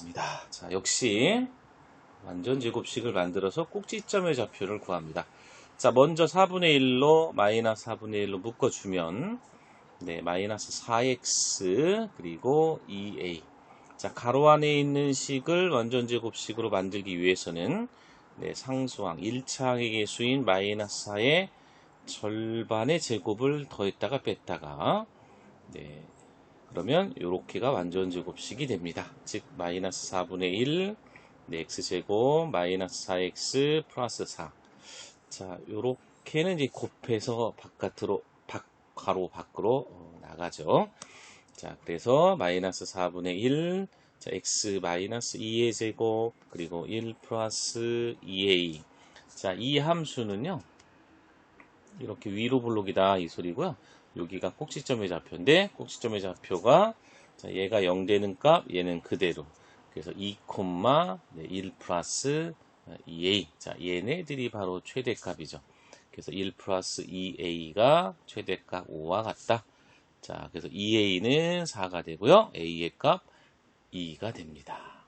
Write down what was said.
되겠습니다. 자, 역시 완전 제곱식을 만들어서 꼭지점의 좌표를 구합니다. 자, 먼저 4분의 1로 마이너스 4분의 1로 묶어주면 네, 마이너스 4x 그리고 2a 자, 가로 안에 있는 식을 완전 제곱식으로 만들기 위해서는 네, 상수항 1차 항의 개수인 마이너스 4의 절반의 제곱을 더했다가 뺐다가 네, 그러면 요렇게가 완전 제곱식이 됩니다. 즉 마이너스 4분의 1 네, x제곱 마이너스 4x 플러스 4 자, 요렇게는 이제 곱해서 바깥으로 밖, 가로 밖으로 어, 나가죠. 자, 그래서 마이너스 4분의 1 자, x 마이너스 2의 제곱 그리고 1 플러스 2a 자, 이 함수는요. 이렇게 위로 블록이다 이 소리고요. 여기가 꼭지점의 좌표인데 꼭지점의 좌표가 자, 얘가 0 되는 값 얘는 그대로 그래서 2, 1 플러스 2a 자 얘네들이 바로 최대값이죠. 그래서 1 플러스 2a가 최대값 5와 같다. 자 그래서 2a는 4가 되고요. a의 값 2가 됩니다.